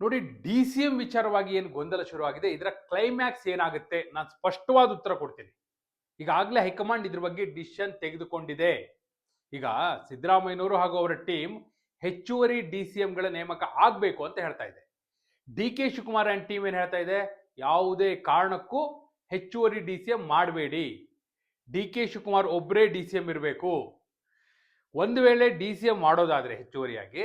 ನೋಡಿ, D C M ವಿಚಾರವಾಗಿ ಏನು ಗೊಂದಲ ಶುರುವಾಗಿದೆ, ಇದರ ಕ್ಲೈಮ್ಯಾಕ್ಸ್ ಏನಾಗುತ್ತೆ? ನಾನು ಸ್ಪಷ್ಟವಾದ ಉತ್ತರ ಕೊಡ್ತೀನಿ. ಈಗಾಗಲೇ ಹೈಕಮಾಂಡ್ ಇದ್ರ ಬಗ್ಗೆ ಡಿಸಿಷನ್ ತೆಗೆದುಕೊಂಡಿದೆ. ಈಗ ಸಿದ್ದರಾಮಯ್ಯನವರು ಹಾಗೂ ಅವರ ಟೀಮ್ ಹೆಚ್ಚುವರಿ ಡಿ ಸಿ ಎಂಗಳ ನೇಮಕ ಆಗಬೇಕು ಅಂತ ಹೇಳ್ತಾ ಇದೆ. D K Shivakumar and team ಏನು ಹೇಳ್ತಾ ಇದೆ? ಯಾವುದೇ ಕಾರಣಕ್ಕೂ ಹೆಚ್ಚುವರಿ ಡಿ ಸಿ ಎಂ ಮಾಡಬೇಡಿ. ಡಿ ಕೆ ಶಿವಕುಮಾರ್ ಒಬ್ಬರೇ ಡಿ ಸಿ ಎಂ ಇರಬೇಕು. ಒಂದು ವೇಳೆ ಡಿ ಸಿ ಎಂ ಮಾಡೋದಾದರೆ ಹೆಚ್ಚುವರಿಯಾಗಿ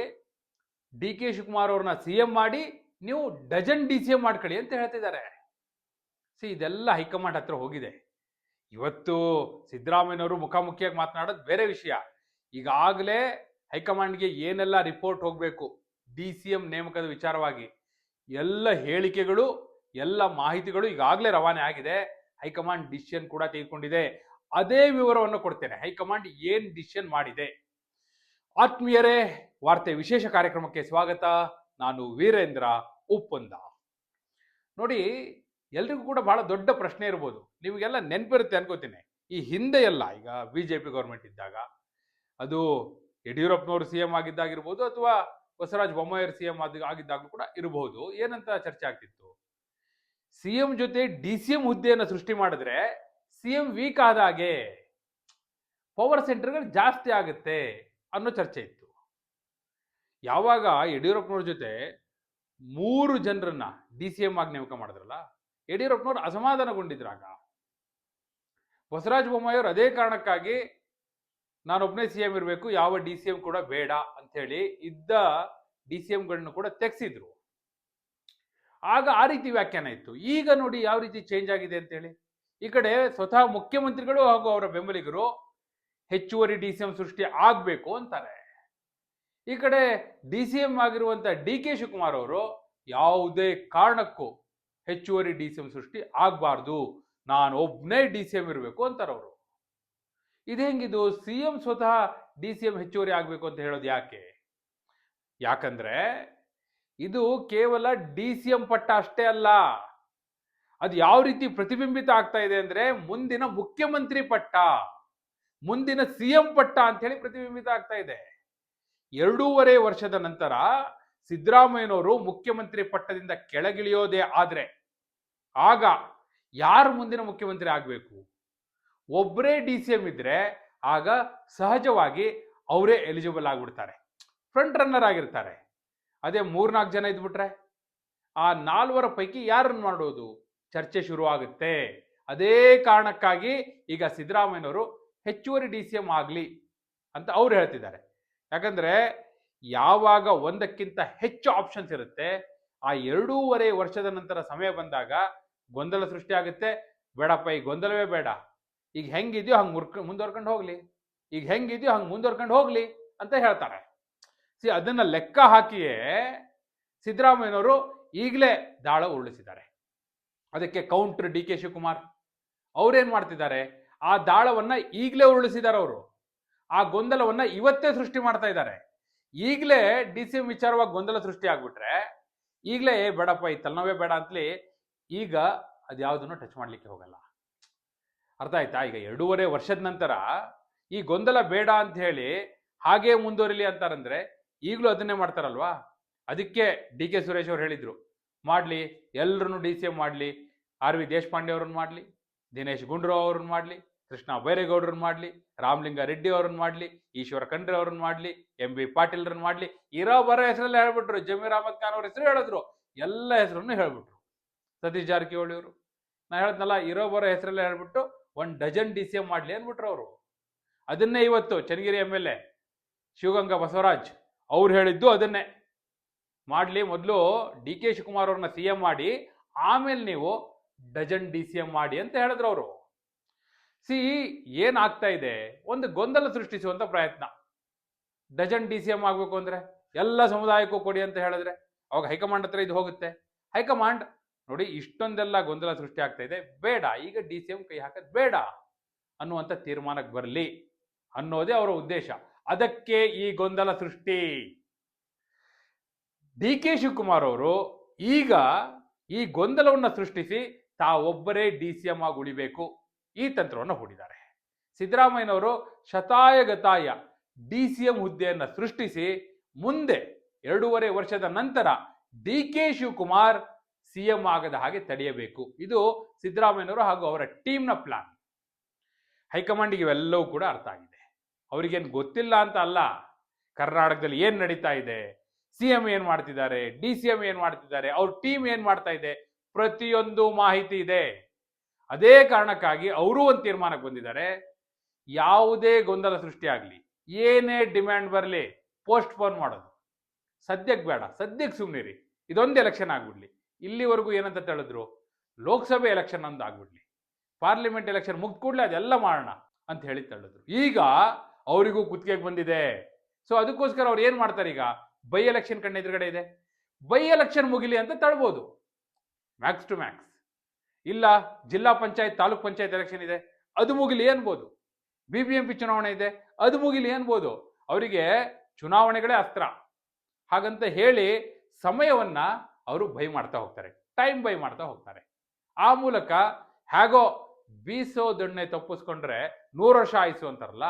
ಡಿ ಕೆ ಶಿವಕುಮಾರ್ ಅವ್ರನ್ನ ಸಿ ಎಂ ಮಾಡಿ ನೀವು ಡಜನ್ ಡಿ ಸಿ ಎಂ ಮಾಡ್ಕೊಳ್ಳಿ ಅಂತ ಹೇಳ್ತಿದ್ದಾರೆ. ಸಿ, ಇದೆಲ್ಲ ಹೈಕಮಾಂಡ್ ಹತ್ರ ಹೋಗಿದೆ. ಇವತ್ತು ಸಿದ್ದರಾಮಯ್ಯನವರು ಮುಖಾಮುಖಿಯಾಗಿ ಮಾತನಾಡೋದು ಬೇರೆ ವಿಷಯ. ಈಗಾಗಲೇ ಹೈಕಮಾಂಡ್ಗೆ ಏನೆಲ್ಲ ರಿಪೋರ್ಟ್ ಹೋಗಬೇಕು ಡಿ ಸಿ ಎಂ ನೇಮಕದ ವಿಚಾರವಾಗಿ, ಎಲ್ಲ ಹೇಳಿಕೆಗಳು, ಎಲ್ಲ ಮಾಹಿತಿಗಳು ಈಗಾಗಲೇ ರವಾನೆ ಆಗಿದೆ. ಹೈಕಮಾಂಡ್ ಡಿಸಿಷನ್ ಕೂಡ ತೆಗೆದುಕೊಂಡಿದೆ. ಅದೇ ವಿವರವನ್ನು ಕೊಡ್ತೇನೆ. ಹೈಕಮಾಂಡ್ ಏನು ಡಿಸಿಷನ್ ಮಾಡಿದೆ? ಆತ್ಮೀಯರೇ, ವಾರ್ತೆ ವಿಶೇಷ ಕಾರ್ಯಕ್ರಮಕ್ಕೆ ಸ್ವಾಗತ. ನಾನು ವೀರೇಂದ್ರ ಒಪ್ಪಂದ ನೋಡಿ, ಎಲ್ರಿಗೂ ಕೂಡ ಬಹಳ ದೊಡ್ಡ ಪ್ರಶ್ನೆ ಇರ್ಬೋದು. ನಿಮಗೆಲ್ಲ ನೆನಪಿರುತ್ತೆ ಅನ್ಕೋತೀನಿ. ಈ ಹಿಂದೆ ಎಲ್ಲ ಈಗ ಬಿ ಜೆ ಪಿ ಗೌರ್ಮೆಂಟ್ ಇದ್ದಾಗ, ಅದು ಯಡಿಯೂರಪ್ಪನವರು ಸಿ ಎಂ ಆಗಿದ್ದಾಗಿರ್ಬೋದು ಅಥವಾ ಬಸವರಾಜ ಬೊಮ್ಮಾಯಿಯವರು ಸಿ ಎಂ ಆಗಿದ್ದಾಗಲೂ ಕೂಡ ಇರಬಹುದು. ಏನಂತ ಚರ್ಚೆ ಆಗ್ತಿತ್ತು? ಸಿ ಎಂ ಜೊತೆ ಡಿ ಸಿ ಎಂ ಹುದ್ದೆಯನ್ನು ಸೃಷ್ಟಿ ಮಾಡಿದ್ರೆ ಸಿ ಎಂ ವೀಕ್ ಆದಾಗೆ ಪವರ್ ಸೆಂಟರ್ಗಳು ಜಾಸ್ತಿ ಆಗುತ್ತೆ. ಅನ್ನೋ ಚರ್ಚೆ ಇತ್ತು. ಯಾವಾಗ ಯಡಿಯೂರಪ್ಪನವ್ರ ಜೊತೆ ಮೂರು ಜನರನ್ನ ಡಿ ಸಿ ಎಂ ಆಗಿ ನೇಮಕ ಮಾಡಿದ್ರಲ್ಲ, ಯಡಿಯೂರಪ್ಪನವ್ರು ಅಸಮಾಧಾನಗೊಂಡಿದ್ರಾಗ ಬಸವರಾಜ ಬೊಮ್ಮಾಯಿಯವರು ಅದೇ ಕಾರಣಕ್ಕಾಗಿ ನಾನೊಬ್ಬನೇ ಸಿ ಎಂ ಇರಬೇಕು, ಯಾವ ಡಿ ಸಿ ಎಂ ಕೂಡ ಬೇಡ ಅಂಥೇಳಿ ಇದ್ದ ಡಿ ಸಿ ಎಂಗಳನ್ನು ಕೂಡ ತೆಗೆಸಿದ್ರು. ಆಗ ಆ ರೀತಿ ವ್ಯಾಖ್ಯಾನ ಇತ್ತು. ಈಗ ನೋಡಿ ಯಾವ ರೀತಿ ಚೇಂಜ್ ಆಗಿದೆ ಅಂತೇಳಿ ಈ ಕಡೆ ಸ್ವತಃ ಮುಖ್ಯಮಂತ್ರಿಗಳು ಹಾಗೂ ಅವರ ಬೆಂಬಲಿಗರು ಹೆಚ್ಚುವರಿ ಡಿ ಸಿ ಎಂ ಸೃಷ್ಟಿ ಆಗಬೇಕು ಅಂತಾರೆ. ಈ ಕಡೆ ಡಿ ಸಿ ಎಂ ಆಗಿರುವಂತ ಡಿ ಕೆ ಶಿವಕುಮಾರ್ ಅವರು ಯಾವುದೇ ಕಾರಣಕ್ಕೂ ಹೆಚ್ಚುವರಿ ಡಿ ಸಿ ಎಂ ಸೃಷ್ಟಿ ಆಗಬಾರ್ದು, ನಾನು ಒಬ್ಬನೇ ಡಿ ಸಿ ಎಂ ಇರಬೇಕು ಅಂತಾರೆ ಅವರು. ಇದು ಹೆಂಗಿದು? ಸಿ ಎಂ ಸ್ವತಃ ಡಿ ಸಿ ಎಂ ಹೆಚ್ಚುವರಿ ಆಗಬೇಕು ಅಂತ ಹೇಳೋದು ಯಾಕೆ? ಯಾಕಂದ್ರೆ ಇದು ಕೇವಲ ಡಿ ಸಿ ಎಂ ಪಟ್ಟ ಅಷ್ಟೇ ಅಲ್ಲ. ಅದು ಯಾವ ರೀತಿ ಪ್ರತಿಬಿಂಬಿತ ಆಗ್ತಾ ಇದೆ ಅಂದ್ರೆ ಮುಂದಿನ ಮುಖ್ಯಮಂತ್ರಿ ಪಟ್ಟ. ಮುಂದಿನ ಸಿ ಎಂ ಪಟ್ಟ ಅಂತ ಹೇಳಿ ಪ್ರತಿಬಿಂಬಿತ ಆಗ್ತಾ ಇದೆ. ಎರಡೂವರೆ ವರ್ಷದ ನಂತರ ಸಿದ್ದರಾಮಯ್ಯನವರು ಮುಖ್ಯಮಂತ್ರಿ ಪಟ್ಟದಿಂದ ಕೆಳಗಿಳಿಯೋದೇ ಆದರೆ ಆಗ ಯಾರು ಮುಂದಿನ ಮುಖ್ಯಮಂತ್ರಿ ಆಗಬೇಕು? ಒಬ್ಬರೇ ಡಿ ಸಿ ಎಂ ಇದ್ರೆ ಆಗ ಸಹಜವಾಗಿ ಅವರೇ ಎಲಿಜಿಬಲ್ ಆಗ್ಬಿಡ್ತಾರೆ. ಫ್ರಂಟ್ ರನ್ನರ್ ಆಗಿರ್ತಾರೆ. ಅದೇ ಮೂರ್ನಾಲ್ಕು ಜನ ಇದ್ಬಿಟ್ರೆ ಆ ನಾಲ್ವರ ಪೈಕಿ ಯಾರನ್ನು ಮಾಡೋದು? ಚರ್ಚೆ ಶುರುವಾಗುತ್ತೆ. ಅದೇ ಕಾರಣಕ್ಕಾಗಿ ಈಗ ಸಿದ್ದರಾಮಯ್ಯನವರು ಹೆಚ್ಚುವರಿ ಡಿ ಸಿ ಎಂ ಆಗಲಿ ಅಂತ ಅವ್ರು ಹೇಳ್ತಿದ್ದಾರೆ. ಯಾಕಂದರೆ ಯಾವಾಗ ಒಂದಕ್ಕಿಂತ ಹೆಚ್ಚು ಆಪ್ಷನ್ಸ್ ಇರುತ್ತೆ, ಆ ಎರಡೂವರೆ ವರ್ಷದ ನಂತರ ಸಮಯ ಬಂದಾಗ ಗೊಂದಲ ಸೃಷ್ಟಿ ಆಗುತ್ತೆ. ಬೇಡಪ್ಪ, ಈ ಗೊಂದಲವೇ ಬೇಡ. ಈಗ ಹೆಂಗಿದೆಯೋ ಹಂಗೆ ಮುರ್ಕ, ಮುಂದುವರ್ಕೊಂಡು ಹೋಗಲಿ. ಈಗ ಹೆಂಗಿದೆಯೋ ಹಂಗೆ ಮುಂದುವರ್ಕೊಂಡು ಹೋಗಲಿ ಅಂತ ಹೇಳ್ತಾರೆ. ಸಿ, ಅದನ್ನು ಲೆಕ್ಕ ಹಾಕಿಯೇ ಸಿದ್ದರಾಮಯ್ಯನವರು ಈಗಲೇ ದಾಳ ಉರುಳಿಸಿದ್ದಾರೆ. ಅದಕ್ಕೆ ಕೌಂಟ್ರ್ ಡಿ ಕೆ ಶಿವಕುಮಾರ್ ಅವ್ರೇನು ಮಾಡ್ತಿದ್ದಾರೆ? ಆ ದಾಳವನ್ನ ಈಗಲೇ ಉರುಳಿಸಿದ್ದಾರೆ ಅವರು. ಆ ಗೊಂದಲವನ್ನ ಇವತ್ತೇ ಸೃಷ್ಟಿ ಮಾಡ್ತಾ ಇದ್ದಾರೆ. ಈಗಲೇ ಡಿ ಸಿ ಎಂ ವಿಚಾರವಾಗಿ ಗೊಂದಲ ಸೃಷ್ಟಿ ಆಗ್ಬಿಟ್ರೆ ಈಗಲೇ, ಏ, ಬೇಡಪ್ಪ, ಈ ತಲೆನೋವೇ ಬೇಡ ಅಂತಲಿ ಈಗ ಅದ್ಯಾವುದನ್ನು ಟಚ್ ಮಾಡ್ಲಿಕ್ಕೆ ಹೋಗಲ್ಲ. ಅರ್ಥ ಆಯ್ತಾ? ಈಗ ಎರಡೂವರೆ ವರ್ಷದ ನಂತರ ಈ ಗೊಂದಲ ಬೇಡ ಅಂತ ಹೇಳಿ ಹಾಗೇ ಮುಂದುವರಿಲಿ ಅಂತಾರಂದ್ರೆ ಈಗಲೂ ಅದನ್ನೇ ಮಾಡ್ತಾರಲ್ವಾ? ಅದಕ್ಕೆ ಡಿ ಕೆ ಸುರೇಶ್ ಅವ್ರು ಹೇಳಿದ್ರು, ಮಾಡ್ಲಿ ಎಲ್ಲರನ್ನು ಡಿ ಸಿ ಎಂ ಮಾಡಲಿ, ಆರ್ ವಿ ದೇಶಪಾಂಡೆ ಅವ್ರನ್ನ ಮಾಡಲಿ, ದಿನೇಶ್ ಗುಂಡ್ರಾವ್ ಅವ್ರನ್ನ ಮಾಡಲಿ ಕೃಷ್ಣ ಬೈರೇಗೌಡರನ್ನ ಮಾಡಲಿ, ರಾಮಲಿಂಗ ರೆಡ್ಡಿ ಅವ್ರನ್ನ ಮಾಡಲಿ, ಈಶ್ವರ ಖಂಡ್ರೆ ಅವ್ರನ್ನ ಮಾಡಲಿ, ಎಂ ಬಿ ಪಾಟೀಲ್ರನ್ನ ಮಾಡಲಿ, ಇರೋ ಬರೋ ಹೆಸರಲ್ಲಿ ಹೇಳ್ಬಿಟ್ರು. ಜಮೀರ್ ಅಹಮದ್ ಖಾನ್ ಅವ್ರ ಹೆಸರು ಹೇಳಿದ್ರು. ಎಲ್ಲ ಹೆಸರನ್ನು ಹೇಳ್ಬಿಟ್ರು. ಸತೀಶ್ ಜಾರಕಿಹೊಳಿ ಅವರು. ನಾ ಹೇಳಿದ್ನಲ್ಲ, ಇರೋ ಬರೋ ಹೆಸರಲ್ಲಿ ಹೇಳ್ಬಿಟ್ಟು ಒಂದು ಡಜನ್ ಡಿ ಸಿ ಎಂ ಮಾಡಲಿ ಅಂದ್ಬಿಟ್ರು ಅವರು. ಅದನ್ನೇ ಇವತ್ತು Channagiri M L A, Shivaganga Basavaraj ಅವ್ರು ಹೇಳಿದ್ದು ಅದನ್ನೇ. ಮಾಡಲಿ ಮೊದಲು ಡಿ ಕೆ ಶಿವಕುಮಾರ್ ಅವ್ರನ್ನ ಸಿ ಎಂ ಮಾಡಿ, ಆಮೇಲೆ ನೀವು ಡಜನ್ ಡಿ ಸಿ ಎಂ ಮಾಡಿ ಅಂತ ಹೇಳಿದ್ರು ಅವರು. ಸಿ ಏನಾಗ್ತಾ ಇದೆ? ಒಂದು ಗೊಂದಲ ಸೃಷ್ಟಿಸುವಂತ ಪ್ರಯತ್ನ. ಡಜನ್ ಡಿ ಸಿ ಎಂ ಆಗಬೇಕು ಅಂದ್ರೆ ಎಲ್ಲ ಸಮುದಾಯಕ್ಕೂ ಕೊಡಿ ಅಂತ ಹೇಳಿದ್ರೆ ಅವಾಗ ಹೈಕಮಾಂಡ್ ಹತ್ರ ಇದು ಹೋಗುತ್ತೆ. ಹೈಕಮಾಂಡ್ ನೋಡಿ ಇಷ್ಟೊಂದೆಲ್ಲ ಗೊಂದಲ ಸೃಷ್ಟಿ ಆಗ್ತಾ ಇದೆ. ಬೇಡ, ಈಗ ಡಿ ಸಿ ಎಂ ಕೈ ಹಾಕೋದು ಬೇಡ ಅನ್ನುವಂಥ ತೀರ್ಮಾನಕ್ಕೆ ಬರಲಿ ಅನ್ನೋದೇ ಅವರ ಉದ್ದೇಶ. ಅದಕ್ಕೆ ಈ ಗೊಂದಲ ಸೃಷ್ಟಿ. ಡಿ ಕೆ ಶಿವಕುಮಾರ್ ಅವರು ಈಗ ಈ ಗೊಂದಲವನ್ನು ಸೃಷ್ಟಿಸಿ ತಾವೊಬ್ಬರೇ ಡಿ ಸಿ ಎಂ ಆಗಿ ಉಳಿಬೇಕು. ಈ ತಂತ್ರವನ್ನು ಹೂಡಿದ್ದಾರೆ. ಸಿದ್ದರಾಮಯ್ಯನವರು ಶತಾಯಗತಾಯ ಡಿ ಸಿ ಎಂ ಹುದ್ದೆಯನ್ನು ಸೃಷ್ಟಿಸಿ ಮುಂದೆ ಎರಡೂವರೆ ವರ್ಷದ ನಂತರ ಡಿ ಕೆ ಶಿವಕುಮಾರ್ ಸಿಎಂ ಆಗದ ಹಾಗೆ ತಡೆಯಬೇಕು. ಇದು ಸಿದ್ದರಾಮಯ್ಯನವರು ಹಾಗೂ ಅವರ ಟೀಮ್ನ ಪ್ಲಾನ್. ಹೈಕಮಾಂಡಿಗೆ ಇವೆಲ್ಲವೂ ಕೂಡ ಅರ್ಥ ಆಗಿದೆ. ಅವರಿಗೇನು ಗೊತ್ತಿಲ್ಲ ಅಂತ ಅಲ್ಲ. ಕರ್ನಾಟಕದಲ್ಲಿ ಏನು ನಡೀತಾ ಇದೆ? ಸಿ ಎಂ ಏನು ಮಾಡ್ತಿದ್ದಾರೆ? ಡಿ ಸಿ ಎಂ ಏನು ಮಾಡ್ತಿದ್ದಾರೆ? ಅವ್ರ ಟೀಮ್ ಏನು ಮಾಡ್ತಾ ಇದೆ? ಪ್ರತಿಯೊಂದು ಮಾಹಿತಿ ಇದೆ. ಅದೇ ಕಾರಣಕ್ಕಾಗಿ ಅವರು ಒಂದು ತೀರ್ಮಾನಕ್ಕೆ ಬಂದಿದ್ದಾರೆ. ಯಾವುದೇ ಗೊಂದಲ ಸೃಷ್ಟಿಯಾಗಲಿ ಏನೇ ಡಿಮ್ಯಾಂಡ್ ಬರಲಿ ಪೋಸ್ಟ್ ಪೋನ್ ಮಾಡೋದು. ಸದ್ಯಕ್ಕೆ ಬೇಡ, ಸದ್ಯಕ್ಕೆ ಸುಮ್ಮನಿರಿ ಇದೊಂದು ಎಲೆಕ್ಷನ್ ಆಗ್ಬಿಡ್ಲಿ. ಇಲ್ಲಿವರೆಗೂ ಏನಂತ ಹೇಳಿದ್ರು? ಲೋಕಸಭೆ ಎಲೆಕ್ಷನ್ ಅಂತ ಆಗ್ಬಿಡ್ಲಿ. ಪಾರ್ಲಿಮೆಂಟ್ ಎಲೆಕ್ಷನ್ ಮುಗ್ದ ಕೂಡಲೇ ಅದೆಲ್ಲ ಮಾಡೋಣ ಅಂತ ಹೇಳಿ ತಳ್ಳಿದ್ರು. ಈಗ ಅವರಿಗೂ ಕುತ್ತಿಗೆಗೆ ಬಂದಿದೆ. ಸೊ, ಅದಕ್ಕೋಸ್ಕರ ಅವ್ರು ಏನು ಮಾಡ್ತಾರೆ ಈಗ? ಬೈ ಎಲೆಕ್ಷನ್ ಕಣ್ಣ ಎದುರುಗಡೆ ಇದೆ. ಬೈ ಎಲೆಕ್ಷನ್ ಮುಗಿಲಿ ಅಂತ ತಳ್ಬೋದು. Max to Max. ಇಲ್ಲ ಜಿಲ್ಲಾ ಪಂಚಾಯತ್ ತಾಲೂಕ್ ಪಂಚಾಯತ್ ಎಲೆಕ್ಷನ್ ಇದೆ. ಅದು ಮುಗಿಲಿ ಅನ್ಬೋದು ಬಿ ಬಿ ಎಂ ಪಿ ಚುನಾವಣೆ ಇದೆ. ಅದು ಮುಗಿಲಿ ಅನ್ಬೋದು ಅವರಿಗೆ ಚುನಾವಣೆಗಳೇ ಅಸ್ತ್ರ. ಹಾಗಂತ ಹೇಳಿ ಸಮಯವನ್ನ ಅವರು ಬೈ ಮಾಡ್ತಾ ಹೋಗ್ತಾರೆ. ಟೈಮ್ ಬೈ ಮಾಡ್ತಾ ಹೋಗ್ತಾರೆ. ಆ ಮೂಲಕ ಹೇಗೋ ಬೀಸೋ ದೊಣ್ಣೆ ತಪ್ಪಿಸ್ಕೊಂಡ್ರೆ ನೂರು ವರ್ಷ ಆಯಿಸು ಅಂತಾರಲ್ಲ,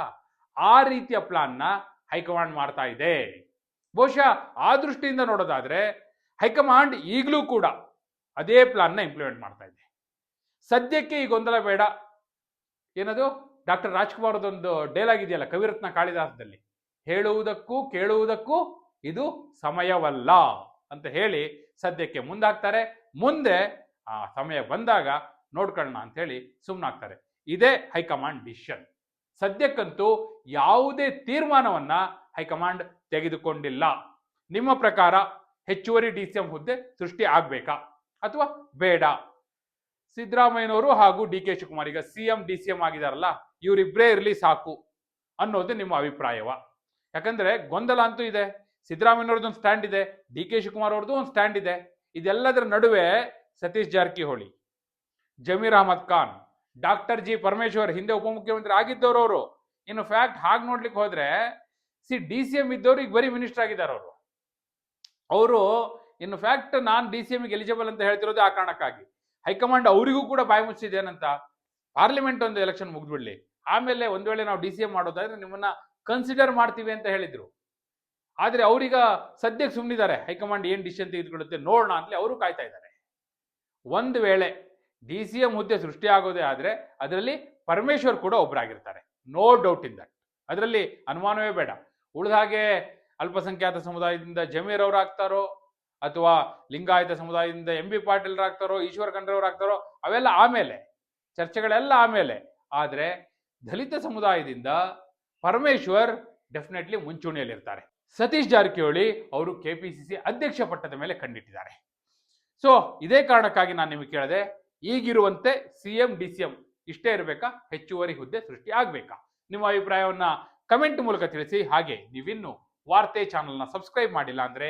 ಆ ರೀತಿಯ ಪ್ಲಾನ್ನ ಹೈಕಮಾಂಡ್ ಮಾಡ್ತಾ ಇದೆ. ಬಹುಶಃ ಆ ದೃಷ್ಟಿಯಿಂದ ನೋಡೋದಾದ್ರೆ ಹೈಕಮಾಂಡ್ ಈಗಲೂ ಕೂಡ ಅದೇ ಪ್ಲಾನ್ನ ಇಂಪ್ಲಿಮೆಂಟ್ ಮಾಡ್ತಾ ಇದೆ. ಸದ್ಯಕ್ಕೆ ಈ ಗೊಂದಲ ಬೇಡ. ಏನದು? ಡಾಕ್ಟರ್ ರಾಜ್ಕುಮಾರ್ ಡೇಲಾಗಿದೆಯಲ್ಲ ಕವಿರತ್ನ ಕಾಳಿದಾಸದಲ್ಲಿ. ಹೇಳುವುದಕ್ಕೂ ಕೇಳುವುದಕ್ಕೂ ಇದು ಸಮಯವಲ್ಲ ಅಂತ ಹೇಳಿ ಸದ್ಯಕ್ಕೆ ಮುಂದಾಗ್ತಾರೆ. ಮುಂದೆ ಆ ಸಮಯ ಬಂದಾಗ ನೋಡ್ಕೊಳ್ಳೋಣ ಅಂತ ಹೇಳಿ ಸುಮ್ಮನಾಗ್ತಾರೆ ಇದೇ ಹೈಕಮಾಂಡ್ ಡಿಸಿಷನ್. ಸದ್ಯಕ್ಕಂತೂ ಯಾವುದೇ ತೀರ್ಮಾನವನ್ನ ಹೈಕಮಾಂಡ್ ತೆಗೆದುಕೊಂಡಿಲ್ಲ. ನಿಮ್ಮ ಪ್ರಕಾರ ಹೆಚ್ಚುವರಿ ಡಿ ಸಿ ಎಂ ಹುದ್ದೆ ಸೃಷ್ಟಿ ಆಗ್ಬೇಕಾ ಅಥವಾ ಬೇಡ? ಸಿದ್ದರಾಮಯ್ಯನವರು ಹಾಗೂ ಡಿ ಕೆ ಶಿವಕುಮಾರ್. ಈಗ C M, D C M ಆಗಿದಾರಲ್ಲ ಇವರಿಬ್ಬರೇ ಇರಲಿ ಸಾಕು ಅನ್ನೋದು ನಿಮ್ಮ ಅಭಿಪ್ರಾಯವ. ಯಾಕಂದ್ರೆ ಗೊಂದಲ ಅಂತೂ ಇದೆ. ಸಿದ್ದರಾಮಯ್ಯನವ್ರದ್ದು ಒಂದು ಸ್ಟ್ಯಾಂಡ್ ಇದೆ, ಡಿ ಕೆ ಶಿವಕುಮಾರ್ ಅವ್ರದ್ದು ಒಂದು ಸ್ಟ್ಯಾಂಡ್ ಇದೆ. ಇದೆಲ್ಲದರ ನಡುವೆ ಸತೀಶ್ ಜಾರಕಿಹೊಳಿ, ಜಮೀರ್ ಅಹಮದ್ ಖಾನ್, ಡಾಕ್ಟರ್ ಜಿ ಪರಮೇಶ್ವರ್ ಹಿಂದೆ ಉಪಮುಖ್ಯಮಂತ್ರಿ ಆಗಿದ್ದವರು ಅವರು. ಇನ್ನು ಫ್ಯಾಕ್ಟ್ ಹಾಗೆ ನೋಡ್ಲಿಕ್ಕೆ ಹೋದ್ರೆ, ಸಿ ಡಿ ಸಿ ಎಂ ಇದ್ದವರು ಈಗ ಬರೀ ಮಿನಿಸ್ಟರ್ ಆಗಿದ್ದಾರೆ ಅವರು. ಅವರು ಇನ್ನು ಫ್ಯಾಕ್ಟ್ ನಾನು ಡಿ ಸಿ ಎಂಗೆ ಎಲಿಜಿಬಲ್ ಅಂತ ಹೇಳ್ತಿರೋದು ಆ ಕಾರಣಕ್ಕಾಗಿ. ಹೈಕಮಾಂಡ್ ಅವರಿಗೂ ಕೂಡ ಬಾಯಿ ಮುಚ್ಚಿದೆ ಏನಂತ ಪಾರ್ಲಿಮೆಂಟ್ ಒಂದು ಎಲೆಕ್ಷನ್ ಮುಗಿದ್ಬಿಡ್ಲಿ. ಆಮೇಲೆ ಒಂದ್ ವೇಳೆ ನಾವು ಡಿ ಸಿ ಎಂ ಮಾಡೋದಾದ್ರೆ ನಿಮ್ಮನ್ನ ಕನ್ಸಿಡರ್ ಮಾಡ್ತೀವಿ ಅಂತ ಹೇಳಿದ್ರು. ಆದ್ರೆ ಅವ್ರೀಗ ಸದ್ಯಕ್ಕೆ ಸುಮ್ಮನಿದ್ದಾರೆ ಹೈಕಮಾಂಡ್ ಏನ್ ಡಿಸಿಷನ್ ತೆಗೆದುಕೊಳ್ಳುತ್ತೆ ನೋಡೋಣ ಅಂತಲೇ ಅವರು ಕಾಯ್ತಾ ಇದ್ದಾರೆ. ಒಂದು ವೇಳೆ ಡಿ ಸಿ ಎಂ ಹುದ್ದೆ ಸೃಷ್ಟಿ ಆಗೋದೇ ಆದ್ರೆ ಅದರಲ್ಲಿ ಪರಮೇಶ್ವರ್ ಕೂಡ ಒಬ್ಬರಾಗಿರ್ತಾರೆ ನೋ ಡೌಟ್ ಇನ್ ದಟ್ ಅದರಲ್ಲಿ ಅನುಮಾನವೇ ಬೇಡ. ಉಳಿದ ಹಾಗೆ ಅಲ್ಪಸಂಖ್ಯಾತ ಸಮುದಾಯದಿಂದ ಜಮೀರ್ ಅವ್ರು ಆಗ್ತಾರೋ ಅಥವಾ ಲಿಂಗಾಯತ ಸಮುದಾಯದಿಂದ ಎಂ ಬಿ ಪಾಟೀಲ್ ರಾಗ್ತಾರೋ, ಈಶ್ವರ್ ಖಂಡ್ರೆ ಆಗ್ತಾರೋ, ಅವೆಲ್ಲ ಆಮೇಲೆ, ಚರ್ಚೆಗಳೆಲ್ಲ ಆಮೇಲೆ. ಆದರೆ ದಲಿತ ಸಮುದಾಯದಿಂದ ಪರಮೇಶ್ವರ್ ಡೆಫಿನೆಟ್ಲಿ ಮುಂಚೂಣಿಯಲ್ಲಿರ್ತಾರೆ. ಸತೀಶ್ ಜಾರಕಿಹೊಳಿ ಅವರು ಕೆ ಪಿ ಸಿ ಸಿ ಅಧ್ಯಕ್ಷ ಪಟ್ಟದ ಮೇಲೆ ಕಂಡಿಟ್ಟಿದ್ದಾರೆ ಸೊ ಇದೇ ಕಾರಣಕ್ಕಾಗಿ ನಾನು ನಿಮಗೆ ಕೇಳಿದೆ, ಈಗಿರುವಂತೆ C M D C M ಇಷ್ಟೇ ಇರಬೇಕಾ? ಹೆಚ್ಚುವರಿ ಹುದ್ದೆ ಸೃಷ್ಟಿ ಆಗಬೇಕಾ? ನಿಮ್ಮ ಅಭಿಪ್ರಾಯವನ್ನು ಕಮೆಂಟ್ ಮೂಲಕ ತಿಳಿಸಿ, ಹಾಗೆ ನೀವಿನ್ನು ವಾರ್ತೆ ಚಾನಲ್ನ ಸಬ್ಸ್ಕ್ರೈಬ್ ಮಾಡಿಲ್ಲ ಅಂದ್ರೆ